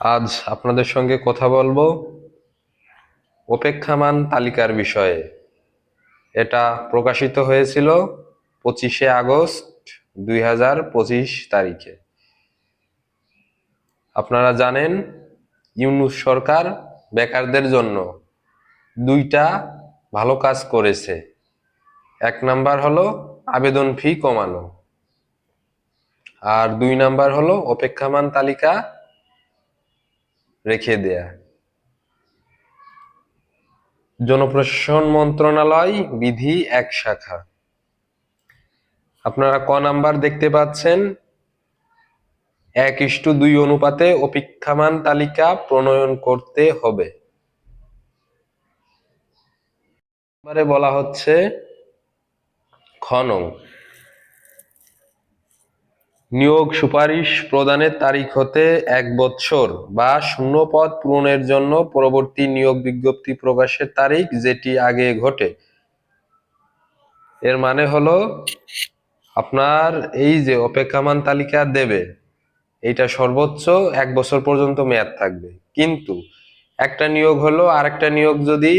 আজ আপনাদের সঙ্গে কথা বলব অপেক্ষামান তালিকার বিষয়ে। এটা প্রকাশিত হয়েছিল পঁচিশে আগস্ট দুই হাজার পঁচিশ তারিখে। আপনারা জানেন, ইউনুস সরকার বেকারদের জন্য দুইটা ভালো কাজ করেছে। এক নাম্বার হলো আবেদন ফি কমানো। আর দুই নাম্বার হলো অপেক্ষামান তালিকা রেখে দেয়া। জনপ্রশাসন মন্ত্রণালয়, বিধি এক শাখা। আপনারা ক নাম্বার দেখতে পাচ্ছেন? এক ইস্টু দুই অনুপাতে অপেক্ষামান তালিকা প্রণয়ন করতে হবে। বলা হচ্ছে খনন নিয়োগ সুপারিশ প্রদানের তারিখ হতে এক বছর বা শূন্য পদ পূরণের জন্য পরবর্তী নিয়োগ বিজ্ঞপ্তি প্রকাশের তারিখ যেটি আগে ঘটে। এর মানে হলো, আপনার এই যে অপেক্ষামান তালিকা দেবে এটা সর্বোচ্চ এক বছর পর্যন্ত মেয়াদ থাকবে। কিন্তু একটা নিয়োগ হলো আরেকটা নিয়োগ যদি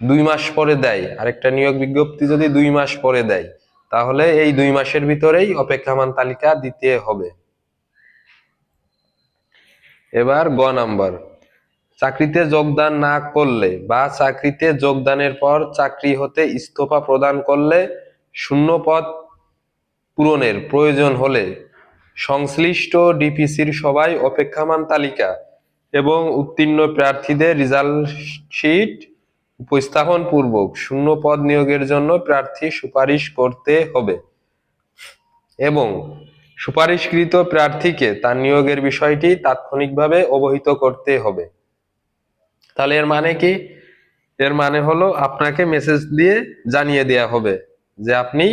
দুই মাস পরে দেয়, আরেকটা নিয়োগ বিজ্ঞপ্তি যদি দুই মাস পরে দেয় তাহলে এই দুই মাসের ভিতরেই অপেক্ষামান তালিকা দিতে হবে। এবার গ নাম্বার। চাকরিতে যোগদান না করলে বা চাকরিতে যোগদানের পর চাকরি হতে ইস্তফা প্রদান করলে শূন্য পদ পূরণের প্রয়োজন হলে সংশ্লিষ্ট ডিপিসির সবাই অপেক্ষামান তালিকা এবং উত্তীর্ণ প্রার্থীদের রেজাল্ট শিট উপস্থাপন পূর্বক শূন্য পদ নিয়োগের জন্য প্রার্থী সুপারিশ করতে হবে। এবং সুপারিশকৃত প্রার্থীকে তার নিয়োগের বিষয়টি তাৎক্ষণিকভাবে অবহিত করতে হবে। তাহলে এর মানে কি? এর মানে হলো আপনাকে মেসেজ দিয়ে জানিয়ে দেয়া হবে যে আপনি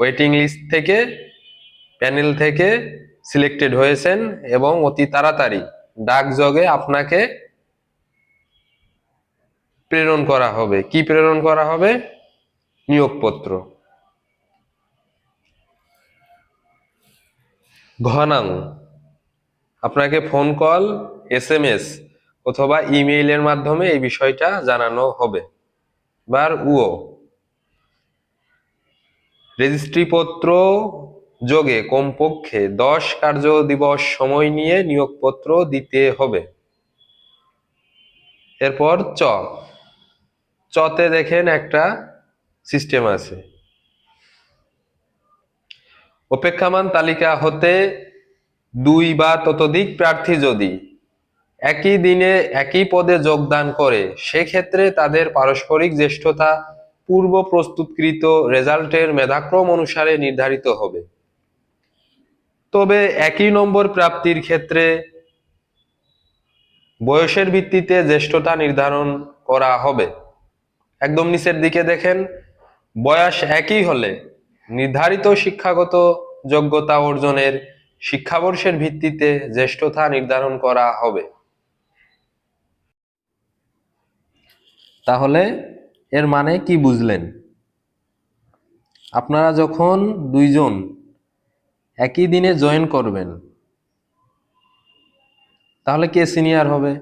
ওয়েটিং লিস্ট থেকে প্যানেল থেকে সিলেক্টেড হয়েছেন এবং অতি তাড়াতাড়ি ডাকযোগে আপনাকে প্রেরণ করা হবে। কি প্রেরণ করা হবে? নিয়োগপত্র। ঘনাং। আপনাকে phone call S M S অথবা ইমেইলের মাধ্যমে এই বিষয়টা জানানো হবে। বার উও রেজিস্ট্রিপত্র যোগে কমপক্ষে দশ কার্য দিবস সময় নিয়ে নিয়োগপত্র দিতে হবে। এরপর চ। চতে দেখেন একটা সিস্টেম আছে। অপেক্ষামান তালিকা হতে দুই বা ততোধিক প্রার্থী যদি একই দিনে একই পদে যোগদান করে, সেক্ষেত্রে তাদের পারস্পরিক জ্যেষ্ঠতা পূর্ব প্রস্তুতকৃত রেজাল্টের মেধাক্রম অনুসারে নির্ধারিত হবে। তবে একই নম্বর প্রাপ্তির ক্ষেত্রে বয়সের ভিত্তিতে জ্যেষ্ঠতা নির্ধারণ করা হবে। একদম নিচের দিকে দেখেন, বয়স একই হলে নির্ধারিত শিক্ষাগত যোগ্যতা অর্জনের শিক্ষাবর্ষের ভিত্তিতে জ্যেষ্ঠতা নির্ধারণ করা হবে। তাহলে এর মানে কি বুঝলেন? আপনারা যখন দুইজন একই দিনে জয়েন করবেন, তাহলে কে সিনিয়র হবে?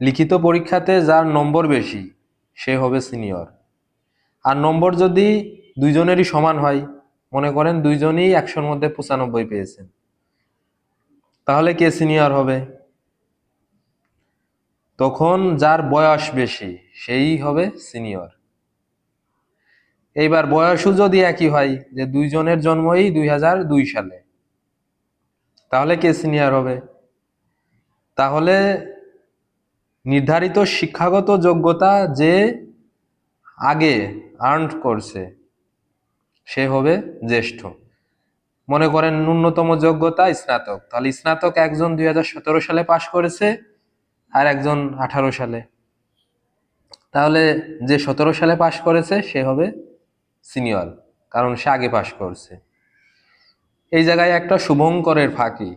লিখিত পরীক্ষাতে যার নম্বর বেশি সে হবে সিনিয়র। আর নম্বর যদি দুইজনেরই সমান হয়, মনে করেন দুইজনই একশোর মধ্যে পঁচানব্বই পেয়েছেন, তাহলে কে সিনিয়র হবে? তখন যার বয়স বেশি, সেই হবে সিনিয়র। এইবার বয়সও যদি একই হয়, যে দুইজনের জন্মই দুই দুই সালে, তাহলে কে সিনিয়র হবে? তাহলে নির্ধারিত শিক্ষাগত যোগ্যতা যে আগে আর্ন করছে, সে হবে জ্যেষ্ঠ। মনে করেন ন্যূনতম যোগ্যতা স্নাতক। তাহলে স্নাতক একজন দুই হাজার সতেরো সালে পাশ করেছে আর একজন আঠারো সালে। তাহলে যে সতেরো সালে পাশ করেছে, সে হবে সিনিয়র, কারণ সে আগে পাশ করছে। এই জায়গায় একটা শুভঙ্করের ফাঁকি,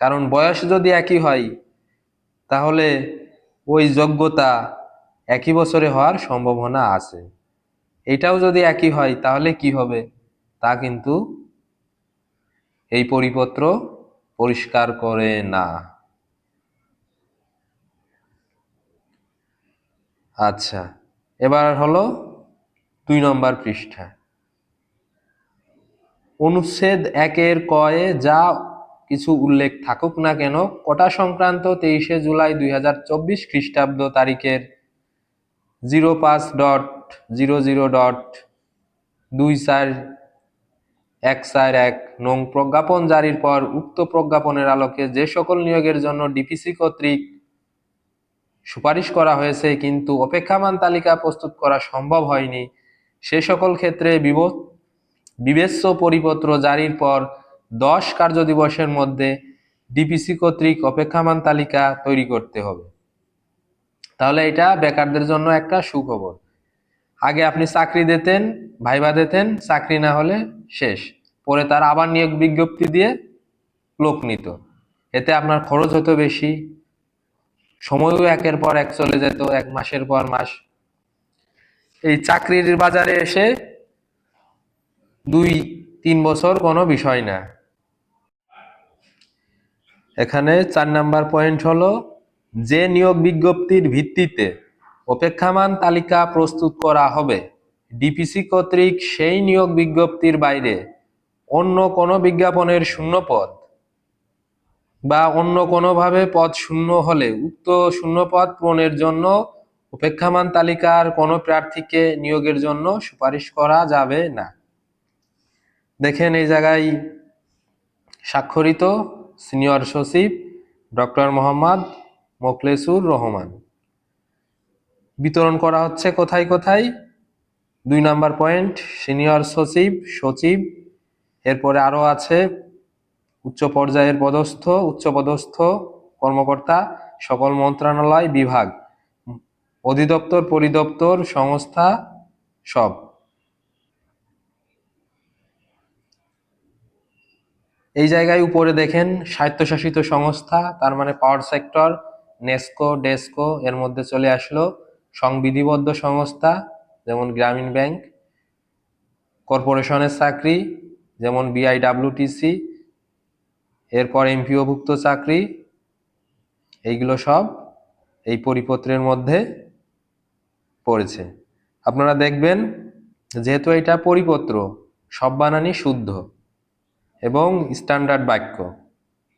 কারণ বয়স যদি একই হয়, তাহলে ওই যোগ্যতা একই বছরে হওয়ার সম্ভাবনা আছে। এটাও যদি একই হয়, তাহলে কি হবে? তা কিন্তু এই পরিপত্র পরিষ্কার করে না। আচ্ছা এবার হলো দুই নম্বর পৃষ্ঠা। অনুচ্ছেদ একের কয়ে যা কিছু উল্লেখ থাকুক না কেন, কোটা সংক্রান্ত তেইশে জুলাই দুই হাজার চব্বিশ খ্রিস্টাব্দ তারিখের? জিরো পাঁচ ডট জিরো জিরো ডট দুই চার এক চার এক নং প্রজ্ঞাপন জারির পর উক্ত প্রজ্ঞাপনের আলোকে যে সকল নিয়োগের জন্য ডিপিসি কর্তৃক সুপারিশ করা হয়েছে, কিন্তু অপেক্ষামান তালিকা প্রস্তুত করা সম্ভব হয়নি। সে সকল ক্ষেত্রে বিব- বিবেচ্য পরিপত্র জারির পর দশ কার্য দিবসের মধ্যে ডিপিসি কর্তৃক অপেক্ষামান তালিকা তৈরি করতে হবে। তাহলে এটা বেকারদের জন্য একটা সুখবর। আগে আপনি চাকরি দিতেন, ভাইবা দিতেন, চাকরি না হলে শেষ। পরে তার আবার নিয়োগ বিজ্ঞপ্তি দিয়ে লোক নিত। এতে আপনার খরচ হতো বেশি, সময়ও একের পর এক চলে যেত, এক মাসের পর মাস। এই চাকরির বাজারে এসে দুই, তিন বছর কোনো বিষয় না। এখানে চার নাম্বার পয়েন্ট হলো, যে নিয়োগ বিজ্ঞপ্তির ভিত্তিতে অপেক্ষামান তালিকা প্রস্তুত করা হবে, ডিপিসি কর্তৃক সেই নিয়োগ বিজ্ঞপ্তির বাইরে অন্য কোনো বিজ্ঞাপনের শূন্য পদ বা অন্য কোনোভাবে পদ শূন্য হলে উক্ত শূন্য পদ পূরণের জন্য অপেক্ষামান তালিকার কোনো প্রার্থীকে নিয়োগের জন্য সুপারিশ করা যাবে না। দেখেন এই জায়গায় স্বাক্ষরিত। সিনিয়র সচিব ডক্টর মোহাম্মদ মোখলেসুর রহমান। বিতরণ করা হচ্ছে কোথায় কোথায়? দুই নাম্বার পয়েন্ট, সিনিয়র সচিব সচিব। এরপরে আরও আছে উচ্চ পর্যায়ের পদস্থ উচ্চ পদস্থ কর্মকর্তা, সকল মন্ত্রণালয় বিভাগ, অধিদপ্তর, পরিদপ্তর, সংস্থা, সব। এই জায়গায় উপরে দেখেন স্বায়ত্তশাসিত সংস্থা, তার মানে পাওয়ার সেক্টর নেস্কো ডেস্কো এর মধ্যে চলে আসলো সংবিধিবদ্ধ সংস্থা, যেমন গ্রামীণ ব্যাংক, কর্পোরেশনের চাকরি, যেমন বিআইডাব্লিউটিসি এরপর এমপিওভুক্ত চাকরি, এইগুলো সব এই পরিপত্রের মধ্যে পড়েছে। আপনারা দেখবেন, যেহেতু এটা পরিপত্র, সব বানানি শুদ্ধ। এবং স্ট্যান্ডার্ড বাক্য।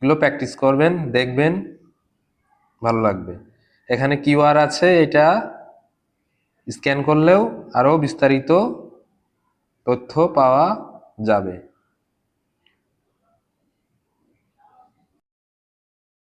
এগুলো প্র্যাকটিস করবেন, দেখবেন, ভালো লাগবে। এখানে কিউআর আছে, এটা স্ক্যান করলেও আরও বিস্তারিত তথ্য পাওয়া যাবে।